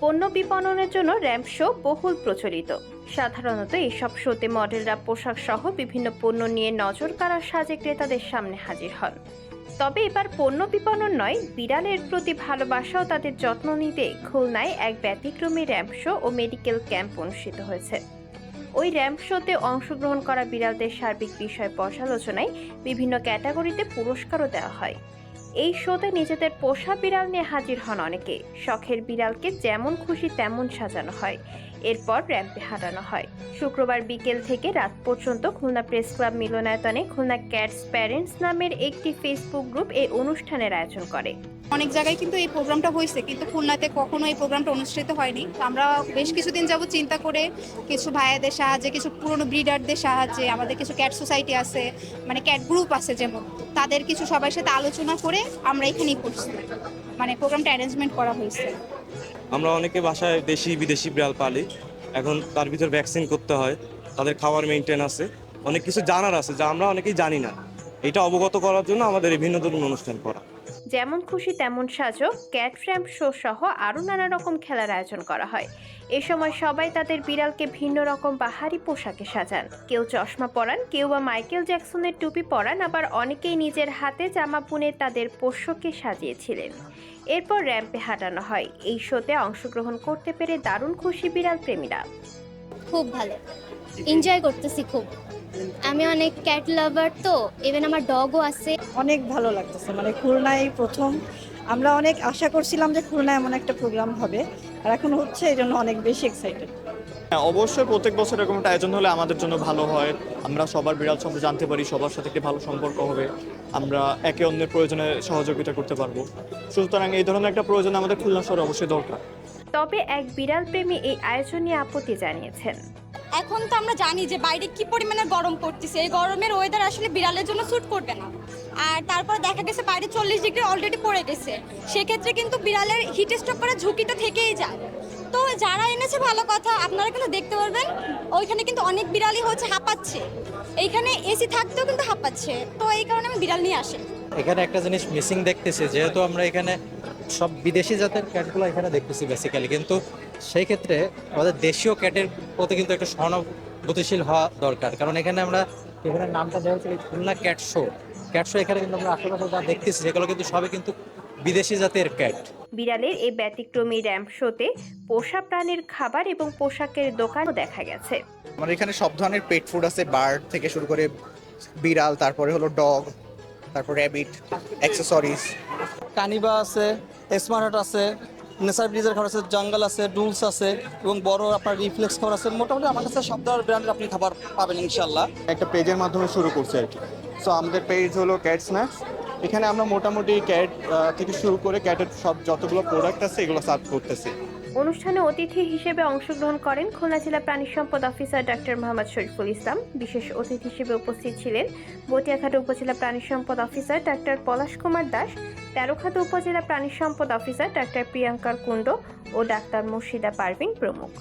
পণ্য বিপণনের জন্য ramp show বহুল প্রচলিত। সাধারণত এইসব শোতে মডেলরা পোশাক সহ বিভিন্ন পণ্য নিয়ে নজর কাড়া সাজে ক্রেতাদের সামনে হাজির হন। তবে এবার পণ্য বিপণন নয়, বিড়ালের প্রতি ভালোবাসা ও তাদের যত্ন নিতে খুলনায় এক ব্যতিক্রমী র্যাম্প শো ও মেডিকেল ক্যাম্প অনুষ্ঠিত হয়েছে। ওই র্যাম্প শোতে অংশগ্রহণ করা বিড়ালদের সার্বিক বিষয় পর্যালোচনায় বিভিন্ন ক্যাটাগরিতে পুরস্কারও দেওয়া হয়। এই শোতে নিজেদের পোষা বিড়াল নিয়ে হাজির হন অনেকে। শখের বিড়ালকে যেমন খুশি তেমন সাজানো হয়। এরপর র্যাম্পে হাঁটানো হয়। শুক্রবার বিকেল থেকে রাত পর্যন্ত খুলনা প্রেস ক্লাব মিলনায়তনে খুলনা ক্যাটস প্যারেন্টস নামের একটি ফেসবুক গ্রুপ এই অনুষ্ঠানের আয়োজন করে। অনেক জায়গায় কিন্তু এই প্রোগ্রামটা হয়েছে, কিন্তু খুলনাতে কখনো এই প্রোগ্রামটা অনুষ্ঠিত হয়নি। আমরা বেশ কিছুদিন যাব চিন্তা করে কিছু ভাইয়াদের সাহায্যে, কিছু পুরনো ব্রিডারদের সাহায্যে, আমাদের কিছু ক্যাট সোসাইটি আছে মানে ক্যাট গ্রুপ আছে যেমন, তাদের কিছু সবার সাথে আলোচনা করে আমরা এখানেই করছি। মানে প্রোগ্রামটা অ্যারেঞ্জমেন্ট করা হয়েছে। আমরা অনেকে বাসায় দেশি, বিদেশি বিড়াল পালি। এখন তার ভিতর ভ্যাকসিন করতে হয়, তাদের খাওয়ার মেনটেন আছে। অনেক কিছু জানার আছে, যা আমরা অনেকেই জানি না। এটা অবগত করার জন্য আমাদের এই ধরনের অনুষ্ঠান করা। যেমন খুশি তেমন সাজো, ক্যাট র্যাম্প শো সহ আরও নানা রকম খেলার আয়োজন করা হয়। এ সময় সবাই তাদের বিড়ালকে ভিন্ন রকম বাহারি পোশাকে সাজান। কেউ চশমা পরান, কেউ বা মাইকেল জ্যাকসনের টুপি পরান, আবার অনেকেই নিজের হাতে জামা বুনে তাদের পোষ্যকে সাজিয়েছিলেন। এরপর র্যাম্পে হাঁটানো হয়। এই শোতে অংশগ্রহণ করতে পেরে দারুণ খুশি বিড়াল প্রেমীরা। খুব ভালো। এনজয় করতেছি খুব। আমি অনেক ক্যাট লাভার তো ইভেন আমার ডগও আছে। অনেক ভালো লাগতেছে মানে খুলনায় প্রথম। আমরা অনেক আশা করছিলাম যে খুলনায় এমন একটা প্রোগ্রাম হবে আর এখন হচ্ছে এই জন্য অনেক বেশি এক্সাইটেড হ্যাঁ অবশ্যই প্রত্যেক বছর এরকম একটা আয়োজন হলে আমাদের জন্য ভালো হয়। আমরা সবার বিড়াল সম্পর্কে জানতে পারি সবার সাথে একটি ভালো সম্পর্ক হবে। আমরা একে অন্যের প্রয়োজনে সহযোগিতা করতে পারব। সুতরাং এই ধরনের একটা প্রয়োজন আমাদের খুলনা শহরে অবশ্যই দরকার। তবে এক বিড়াল প্রেমী এই আয়োজন নিয়ে আপত্তি জানিয়েছেন। এখন তো আমরা জানি যে বাইরে কি পরিমাণে গরম পড়তেছে। এই গরমের ওয়েদার আসলে বিড়ালের জন্য স্যুট করবে না। আর তারপর দেখা গেছে বাইরে চল্লিশ ডিগ্রি অলরেডি পড়ে গেছে। সেক্ষেত্রে কিন্তু বিড়ালের হিট স্ট্রোক করার ঝুঁকিটা থেকেই যায়। তো যারা এনেছে, ভালো কথা, আপনারা কিন্তু দেখতে পারবেন, ওইখানে কিন্তু অনেক বিড়ালই হচ্ছে হাঁপাচ্ছে। এইখানে এসি থাকতেও কিন্তু হাঁপাচ্ছে। তো এই কারণে আমি বিড়াল নিয়ে আসি। এখানে একটা জিনিস মিসিং দেখতেছি, যেহেতু আমরা এখানে সব বিদেশি জাতের ক্যাটগুলো এখানে দেখতেছি বেসিক্যালি কিন্তু সেই ক্ষেত্রে আমাদের দেশীয় ক্যাটের প্রতি কিন্তু একটা সহানুভূতিশীল হওয়া দরকার। কারণ এখানে আমরা এখানে নামটা দেওয়া হচ্ছে Khulna cat show. Cat show এখানে কিন্তু আমরা আশেপাশে যা দেখতেছি সেগুলো কিন্তু সবই কিন্তু বিদেশি জাতের ক্যাট। বিড়ালের এই ব্যতিক্রমী র্যাম্প শোতে পোষা প্রাণীর খাবার এবং পোশাকের দোকানও দেখা গেছে। আমাদের এখানে সব ধরনের পেট ফুড আছে বার্ড থেকে শুরু করে বিড়াল তারপরে হলো ডগ তারপর র্যাবিট অ্যাক্সেসরিজ কানিবা আছে স্মার্ট আছে নেসার ব্রিজের ঘর আছে জঙ্গল আছে ডুলস আছে এবং বড় আপনার রিফ্লেক্স ঘর আছে। মোটামুটি আমার কাছে সব ধরনের ব্র্যান্ডের আপনি খাবার পাবেন ইনশাল্লাহ একটা পেজের মাধ্যমে শুরু করছে আর কি। সো আমাদের পেজ হলো ক্যাট স্ন্যাক্স এখানে আমরা মোটামুটি ক্যাট থেকে শুরু করে ক্যাটের সব যতগুলো প্রোডাক্ট আছে, এগুলো সার্ভ করতেছি। অনুষ্ঠানে অতিথি হিসেবে অংশগ্রহণ করেন খুলনা জেলা প্রাণী সম্পদ অফিসার ডাক্তার মোহাম্মদ শরীফুল ইসলাম। বিশেষ অতিথি হিসেবে উপস্থিত ছিলেন বটিয়াঘাট উপজেলা প্রাণী সম্পদ অফিসার ডাক্তার পলাশ কুমার দাস তেরোখাত উপজেলা প্রাণী সম্পদ অফিসার ডাক্তার প্রিয়াঙ্কার কুণ্ড ও ডাক্তার মুর্শিদা পারভিন প্রমুখ।